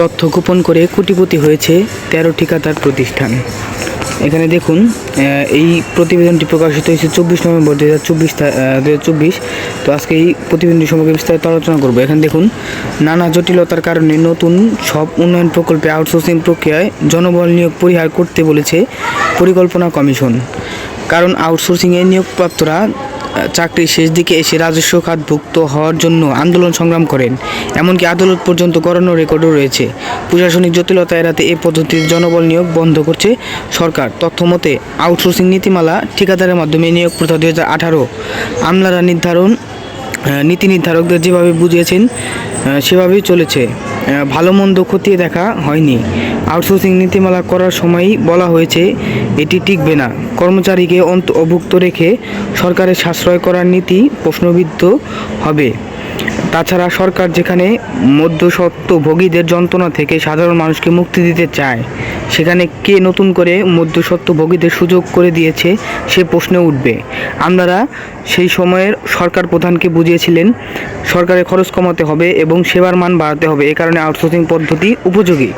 তথ্য গোপন করে কোটিপতি হয়েছে তেরো ঠিকাদার প্রতিষ্ঠান। এখানে দেখুন এই প্রতিবেদনটি প্রকাশিত হয়েছে চব্বিশ নভেম্বর দু হাজার চব্বিশ দু চব্বিশ। তো আজকে এই প্রতিবেদনটি সম্পর্কে বিস্তারিত আলোচনা করব। এখানে দেখুন, নানা জটিলতার কারণে নতুন সব উন্নয়ন প্রকল্পে আউটসোর্সিং প্রক্রিয়ায় জনবল নিয়োগ পরিহার করতে বলেছে পরিকল্পনা কমিশন। কারণ আউটসোর্সিংয়ে নিয়োগপ্রাপ্তরা চাকরির শেষ দিকে এসে রাজস্ব খাতভুক্ত হওয়ার জন্য আন্দোলন সংগ্রাম করেন। এমনকি আদালত পর্যন্ত করানোর রেকর্ডও রয়েছে। প্রশাসনিক জটিলতা এড়াতে এ পদ্ধতির জনবল নিয়োগ বন্ধ করছে সরকার। তথ্যমতে, আউটসোর্সিং নীতিমালা ঠিকাদারের মাধ্যমে নিয়োগ প্রথা দুই হাজার আঠারো। আমলারা নির্ধারণ নীতি নির্ধারকদের যেভাবে বুঝিয়েছেন সেভাবেই চলেছে। ভালো মন্দ খতিয়ে দেখা হয়নি। আউটসোর্সিং নীতিমালা করার সময়ই বলা হয়েছে, এটি টিকবে না। কর্মচারীকে অন্ত অভুক্ত রেখে সরকারের সাশ্রয় করার নীতি প্রশ্নবিদ্ধ হবে। তাছাড়া সরকার যেখানে মধ্যস্বত্বভোগীদের যন্ত্রণা থেকে সাধারণ মানুষকে মুক্তি দিতে চায়, সেখানে কে নতুন করে মধ্যস্বত্বভোগীদের সুযোগ করে দিয়েছে সে প্রশ্ন উঠবে। আপনারা সেই সময়ের সরকার প্রধানকে বুঝিয়েছিলেন, সরকারের খরচ কমাতে হবে এবং সেবার মান বাড়াতে হবে, এ কারণে আউটসোর্সিং পদ্ধতি উপযোগী।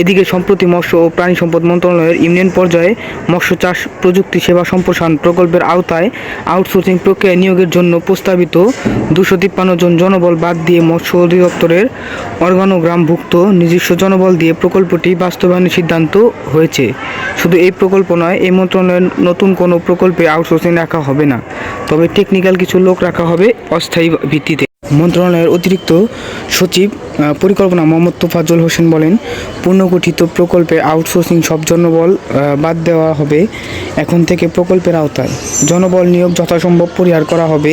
এদিকে সম্প্রতি মৎস্য ও প্রাণী সম্পদ মন্ত্রণালয়ের ইউনিয়ন পর্যায়ে মৎস্য চাষ প্রযুক্তি সেবা সম্প্রসারণ প্রকল্পের আওতায় আউটসোর্সিং প্রক্রিয়া নিয়োগের জন্য প্রস্তাবিত দুশো তিপ্পান্ন জন জনবল বাদ দিয়ে মৎস্য অধিদপ্তরের অর্গানোগ্রামভুক্ত নিজস্ব জনবল দিয়ে প্রকল্পটি বাস্তবায়নের সিদ্ধান্ত হয়েছে। শুধু এই প্রকল্প নয়, এই মন্ত্রণালয়ের নতুন কোনো প্রকল্পে আউটসোর্সিং রাখা হবে না। তবে টেকনিক্যাল কিছু লোক রাখা হবে অস্থায়ী ভিত্তিতে। মন্ত্রণালয়ের অতিরিক্ত সচিব পরিকল্পনা মোহাম্মদ তোফাজ্জল হোসেন বলেন পুনর্গঠিত প্রকল্পে আউটসোর্সিং সব জনবল বাদ দেওয়া হবে। এখন থেকে প্রকল্পের আওতায় জনবল নিয়োগ যথাসম্ভব পরিহার করা হবে।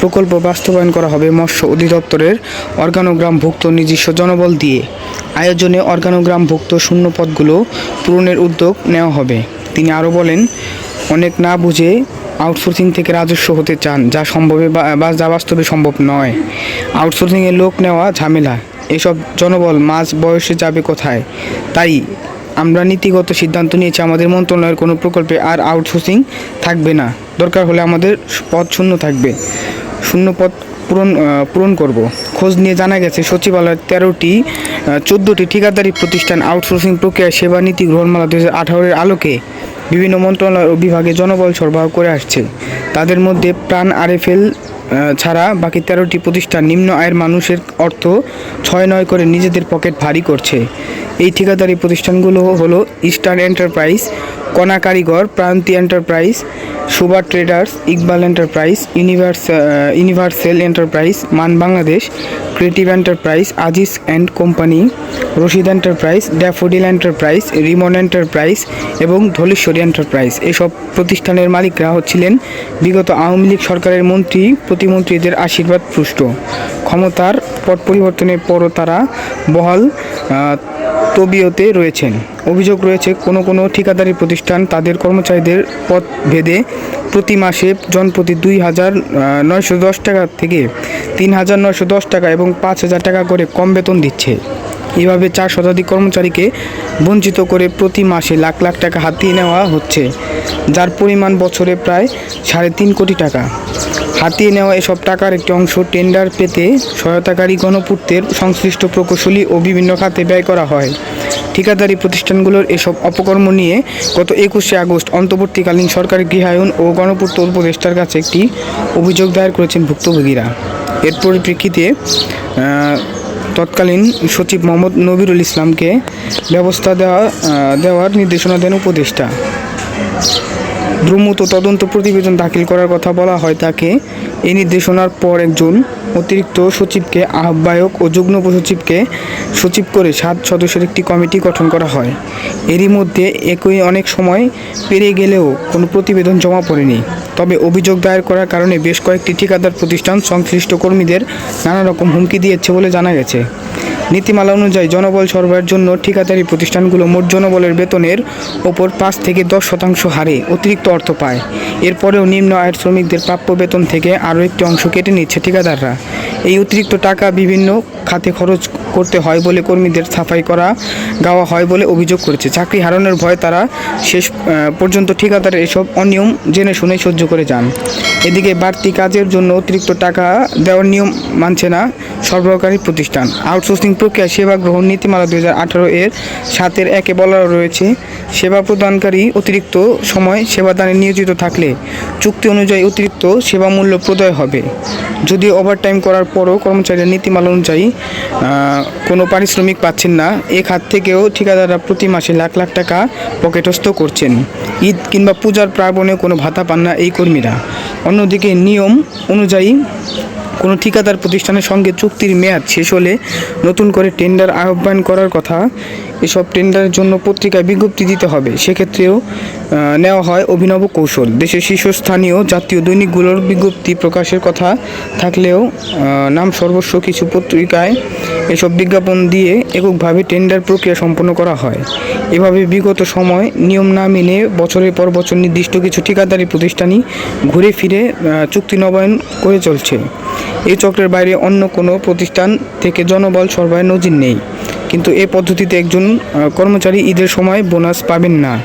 প্রকল্প বাস্তবায়ন করা হবে মৎস্য অধিদপ্তরের অর্গানোগ্রামভুক্ত নিজস্ব জনবল দিয়ে। আয়োজনে অর্গানোগ্রামভুক্ত শূন্য পদগুলো পূরণের উদ্যোগ নেওয়া হবে। তিনি আরও বলেন, অনেক না বুঝে আউটসোর্সিং থেকে রাজস্ব হতে চান, যা সম্ভবে বা যা বাস্তবে সম্ভব নয়। আউটসোর্সিংয়ে লোক নেওয়া ঝামেলা। এসব জনবল মাঝ বয়সে যাবে কোথায়? তাই আমরা নীতিগত সিদ্ধান্ত নিয়েছি, আমাদের মন্ত্রণালয়ের কোনো প্রকল্পে আর আউটসোর্সিং থাকবে না। দরকার হলে আমাদের পদ শূন্য থাকবে। শূন্য পদ পূরণ পূরণ করব। খোঁজ নিয়ে জানা গেছে, সচিবালয়ের তেরোটি চোদ্দোটি ঠিকাদারি প্রতিষ্ঠান আউটসোর্সিং প্রক্রিয়া সেবা নীতি গ্রহণমালা দু হাজার আঠারোর আলোকে বিভিন্ন মন্ত্রণালয় ও বিভাগে জনবল সরবরাহ করে আসছে। তাদের মধ্যে প্রাণ আরএফএল ছাড়া বাকি তেরোটি প্রতিষ্ঠান নিম্ন আয়ের মানুষের অর্থ ছয় নয় করে নিজেদের পকেট ভারী করছে। এই ঠিকাদারি প্রতিষ্ঠানগুলো হলো eastern enterprise Kona Karigor Pranti enterprise Subar traders, Iqbal enterprise, universe universal enterprise, Maan Bangladesh, creative enterprise, Aziz and company, Rashid enterprise, daffodil enterprise, Rimon enterprise এবং ধলেশ্বরী এন্টারপ্রাইজ। এসব প্রতিষ্ঠানের মালিকরা হচ্ছিলেন বিগত আওয়ামী লীগ সরকারের মন্ত্রী, প্রতিমন্ত্রীদের আশীর্বাদ পুষ্ট। ক্ষমতার পট পরিবর্তনের পরও তারা বহাল তবিয়তে রয়েছেন। অভিযোগ রয়েছে, কোনো কোনো ঠিকাদারি প্রতিষ্ঠান তাদের কর্মচারীদের পদ ভেদে প্রতি মাসে জনপ্রতি দুই হাজার নয়শো দশ টাকা থেকে তিন হাজার নয়শো দশ টাকা এবং পাঁচ হাজার টাকা করে কম বেতন দিচ্ছে। এভাবে চার শতাধিক কর্মচারীকে বঞ্চিত করে প্রতি মাসে লাখ লাখ টাকা হাতিয়ে নেওয়া হচ্ছে, যার পরিমাণ বছরে প্রায় সাড়ে তিন কোটি টাকা। হাতিয়ে নেওয়া এসব টাকার একটি অংশ টেন্ডার পেতে সহায়তাকারী গণপূর্তের সংশ্লিষ্ট প্রকৌশলী ও বিভিন্ন খাতে ব্যয় করা হয়। ঠিকাদারি প্রতিষ্ঠানগুলোর এসব অপকর্ম নিয়ে গত একুশে আগস্ট অন্তর্বর্তীকালীন সরকারি গৃহায়ন ও গণপূর্ত উপদেষ্টার কাছে একটি অভিযোগ দায়ের করেছেন ভুক্তভোগীরা। এর পরিপ্রেক্ষিতে তৎকালীন সচিব মোহাম্মদ নবিরুল ইসলামকে ব্যবস্থা দেওয়া দেওয়ার নির্দেশনা দেন উপদেষ্টা। দ্রুমত তদন্ত প্রতিবেদন দাখিল করার কথা বলা হয় তাকে। এই নির্দেশনার পর একজন অতিরিক্ত সচিবকে আহ্বায়ক ও যুগ্ম সচিবকে সচিব করে সাত সদস্যের একটি কমিটি গঠন করা হয়। এরই মধ্যে একই অনেক সময় পেরিয়ে গেলেও কোনো প্রতিবেদন জমা পড়েনি। তবে অভিযোগ দায়ের করার কারণে বেশ কয়েকটি ঠিকাদার প্রতিষ্ঠান সংশ্লিষ্ট কর্মীদের নানা রকম হুমকি দিয়েছে বলে জানা গেছে। নীতিমালা অনুযায়ী জনবল সরবরাহের জন্য ঠিকাদারি প্রতিষ্ঠানগুলো মোট জনবলের বেতনের ওপর পাঁচ থেকে দশ শতাংশ হারে অতিরিক্ত অর্থ পায়। এরপরেও নিম্ন আয়ের শ্রমিকদের প্রাপ্য বেতন থেকে আরও একটি অংশ কেটে নিচ্ছে ঠিকাদাররা। এই অতিরিক্ত টাকা বিভিন্ন খাতে খরচ করতে হয় বলে কর্মীদের সাফাই করা গাওয়া হয় বলে অভিযোগ করেছে। চাকরি হারানোর ভয়ে তারা শেষ পর্যন্ত ঠিকাদারের এসব অনিয়ম জেনে শুনে সহ্য করে যান। এদিকে বাড়তি কাজের জন্য অতিরিক্ত টাকা দেওয়ার নিয়ম মানছে না সরবরাহকারী প্রতিষ্ঠান। আউটসোর্সিং প্রক্রিয়া সেবা গ্রহণ নীতিমালা দু আঠারো এর সাতের একে বলা রয়েছে, সেবা প্রদানকারী অতিরিক্ত সময় সেবাদানে নিয়োজিত থাকলে চুক্তি অনুযায়ী অতিরিক্ত সেবা মূল্য প্রদায় হবে। যদি ওভারটাইম করার পরও কর্মচারীরা নীতিমালা অনুযায়ী কোনো পারিশ্রমিক পাচ্ছেন না, এ খাত থেকেও ঠিকাদাররা প্রতি মাসে লাখ লাখ টাকা পকেটস্থ করছেন। ঈদ কিংবা পূজার প্রাবণে কোনো ভাতা পান না এই কর্মীরা। অন্যদিকে নিয়ম অনুযায়ী কোনো ঠিকাদার প্রতিষ্ঠানের সঙ্গে চুক্তির মেয়াদ শেষ হলে নতুন করে টেন্ডার আহ্বান করার কথা এসব টেন্ডারের জন্য পত্রিকায় বিজ্ঞপ্তি দিতে হবে। সেক্ষেত্রেও নেওয়া হয় অভিনব কৌশল। দেশের শীর্ষস্থানীয় জাতীয় দৈনিকগুলোর বিজ্ঞপ্তি প্রকাশের কথা থাকলেও নাম সর্বস্ব কিছু পত্রিকায় এসব বিজ্ঞাপন দিয়ে এককভাবে টেন্ডার প্রক্রিয়া সম্পন্ন করা হয়। এভাবে বিগত সময় নিয়ম না মেনে বছরের পর বছর নির্দিষ্ট কিছু ঠিকাদারি প্রতিষ্ঠানই ঘুরে ফিরে চুক্তি নবায়ন করে চলছে। এই চক্রের বাইরে অন্য কোনো প্রতিষ্ঠান থেকে জনবল সরবরাহের নজির নেই। কিন্তু এ পদ্ধতিতে একজন কর্মচারী ঈদের সময় বোনাস পাবেন না।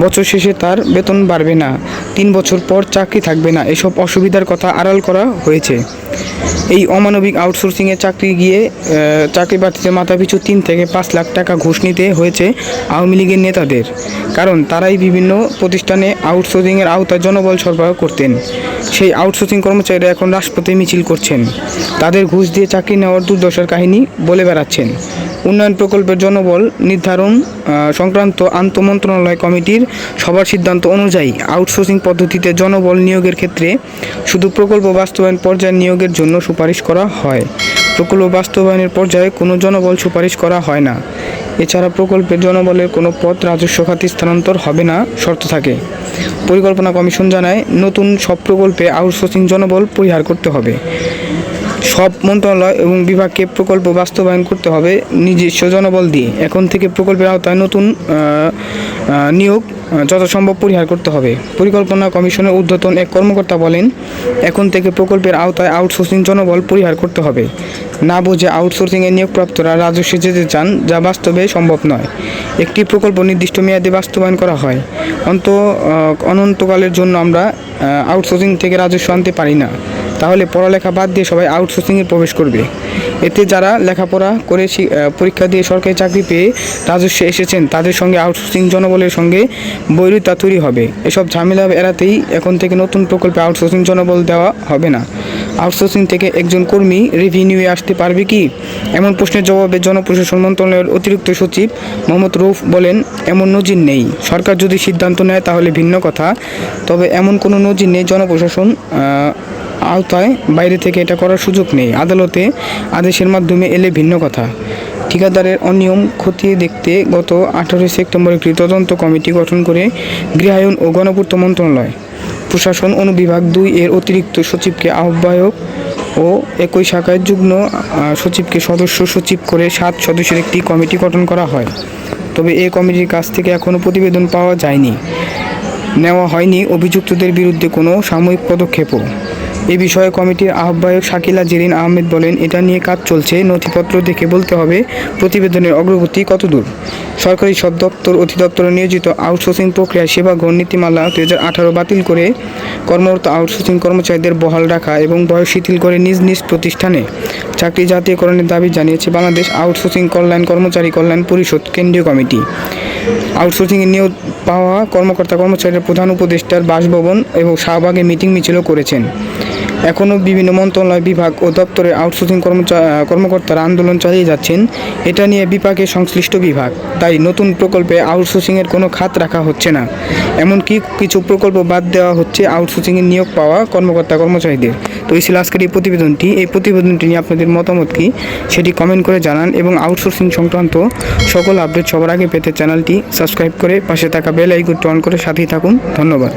বছর শেষে তার বেতন বাড়বে না। তিন বছর পর চাকরি থাকবে না। এসব অসুবিধার কথা আড়াল করা হয়েছে। এই অমানবিক আউটসোর্সিংয়ে চাকরি গিয়ে চাকরি প্রার্থীদের মাথাপিছু তিন থেকে পাঁচ লাখ টাকা ঘুষ নিতে হয়েছে আওয়ামী লীগের নেতাদের। কারণ তারাই বিভিন্ন প্রতিষ্ঠানে আউটসোর্সিংয়ের আওতায় জনবল সরবরাহ করতেন। সেই আউটসোর্সিং কর্মচারীরা এখন রাষ্ট্রপতি মিছিল করছেন। তাদের ঘুষ দিয়ে চাকরি নেওয়ার দুর্দশার কাহিনী বলে বেড়াচ্ছেন। উন্নয়ন প্রকল্পের জনবল নির্ধারণ সংক্রান্ত আন্তঃমন্ত্রণালয় কমিটির সবার সিদ্ধান্ত অনুযায়ী আউটসোর্সিং পদ্ধতিতে জনবল নিয়োগের ক্ষেত্রে শুধু প্রকল্প বাস্তবায়ন পর্যায়ে নিয়োগের জন্য সুপারিশ করা হয়। প্রকল্প বাস্তবায়নের পর্যায়ে কোনো জনবল সুপারিশ করা হয় না। এছাড়া প্রকল্পের জনবলের কোনো পথ রাজস্ব খাতে স্থানান্তর হবে না, শর্ত থাকে। পরিকল্পনা কমিশন জানায়, নতুন সব প্রকল্পে আউটসোর্সিং জনবল পরিহার করতে হবে। সব মন্ত্রণালয় এবং বিভাগকে প্রকল্প বাস্তবায়ন করতে হবে নিজস্ব জনবল দিয়ে। এখন থেকে প্রকল্পের আওতায় নতুন নিয়োগ যথাসম্ভব পরিহার করতে হবে। পরিকল্পনা কমিশনের ঊর্ধ্বতন এক কর্মকর্তা বলেন, এখন থেকে প্রকল্পের আওতায় আউটসোর্সিং জনবল পরিহার করতে হবে। না বুঝে আউটসোর্সিংয়ে নিয়োগপ্রাপ্তরা রাজস্বে যেতে চান, যা বাস্তবে সম্ভব নয়। একটি প্রকল্প নির্দিষ্ট মেয়াদে বাস্তবায়ন করা হয়। অন্ত অনন্তকালের জন্য আমরা আউটসোর্সিং থেকে রাজস্ব আনতে পারি না। তাহলে পড়ালেখা বাদ দিয়ে সবাই আউটসোর্সিংয়ে প্রবেশ করবে। এতে যারা লেখাপড়া করে পরীক্ষা দিয়ে সরকারি চাকরি পেয়ে রাজস্বে এসেছেন, তাদের সঙ্গে আউটসোর্সিং জনবলের সঙ্গে বৈরিতা তৈরি হবে। এসব ঝামেলা এড়াতেই এখন থেকে নতুন প্রকল্পে আউটসোর্সিং জনবল দেওয়া হবে না। আউটসোর্সিং থেকে একজন কর্মী রেভিনিউয়ে আসতে পারবে কি? এমন প্রশ্নের জবাবে জনপ্রশাসন মন্ত্রণালয়ের অতিরিক্ত সচিব মোহাম্মদ রৌফ বলেন, এমন নজির নেই। সরকার যদি সিদ্ধান্ত নেয় তাহলে ভিন্ন কথা। তবে এমন কোনো নজির নেই জনপ্রশাসন আওতায় বাইরে থেকে এটা করার সুযোগ নেই। আদালতে আদেশের মাধ্যমে এলে ভিন্ন কথা। ঠিকাদারের অনিয়ম খতিয়ে দেখতে গত আঠারোই সেপ্টেম্বর একটি তদন্ত কমিটি গঠন করে গৃহায়ন ও গণপূর্ত মন্ত্রণালয়। প্রশাসন অনুবিভাগ দুই এর অতিরিক্ত সচিবকে আহ্বায়ক ও একই শাখায় যুগ্ম সচিবকে সদস্য সচিব করে সাত সদস্যের একটি কমিটি গঠন করা হয়। তবে এ কমিটির কাছ থেকে এখনও প্রতিবেদন পাওয়া যায়নি। নেওয়া হয়নি অভিযুক্তদের বিরুদ্ধে কোনো সাময়িক পদক্ষেপও। এ বিষয়ে কমিটির আহ্বায়ক শাকিলা জেরিন আহমেদ বলেন, এটা নিয়ে কাজ চলছে, নথিপত্র দেখে বলতে হবে, প্রতিবেদনের অগ্রগতি কতদূর? সরকারি সব দপ্তর অধিদপ্তরে নিয়োজিত আউটসোর্সিং প্রক্রিয়া, সেবা গ্রহণ নীতিমালা দুই হাজার আঠারো বাতিল করে কর্মরত আউটসোর্সিং কর্মচারীদের বহাল রাখা এবং বয়স শিথিল করে নিজ নিজ প্রতিষ্ঠানে চাকরি জাতীয়করণের দাবি জানিয়েছে বাংলাদেশ আউটসোর্সিং কল্যাণ কর্মচারী কল্যাণ পরিষদ কেন্দ্রীয় কমিটি। আউটসোর্সিংয়ে নিয়োগ পাওয়া কর্মকর্তা কর্মচারীর প্রধান উপদেষ্টার বাসভবন এবং শাহবাগে মিটিং মিছিলও করেছেন। এখনও বিভিন্ন মন্ত্রণালয় বিভাগ ও দপ্তরে আউটসোর্সিং কর্মকর্তারা আন্দোলন চালিয়ে যাচ্ছেন। এটা নিয়ে বিপাকে সংশ্লিষ্ট বিভাগ। তাই নতুন প্রকল্পে আউটসোর্সিংয়ের কোনো খাত রাখা হচ্ছে না। এমনকি কিছু প্রকল্প বাদ দেওয়া হচ্ছে আউটসোর্সিংয়ে নিয়োগ পাওয়া কর্মকর্তা কর্মচারীদের। তো এই ছিল আজকের এই প্রতিবেদনটি। এই প্রতিবেদনটি নিয়ে আপনাদের মতামত কি সেটি কমেন্ট করে জানান এবং আউটসোর্সিং সংক্রান্ত সকল আপডেট সবার আগে পেতে চ্যানেলটি সাবস্ক্রাইব করে পাশে থাকা বেল আইকনটি অন করে সাথেই থাকুন। ধন্যবাদ।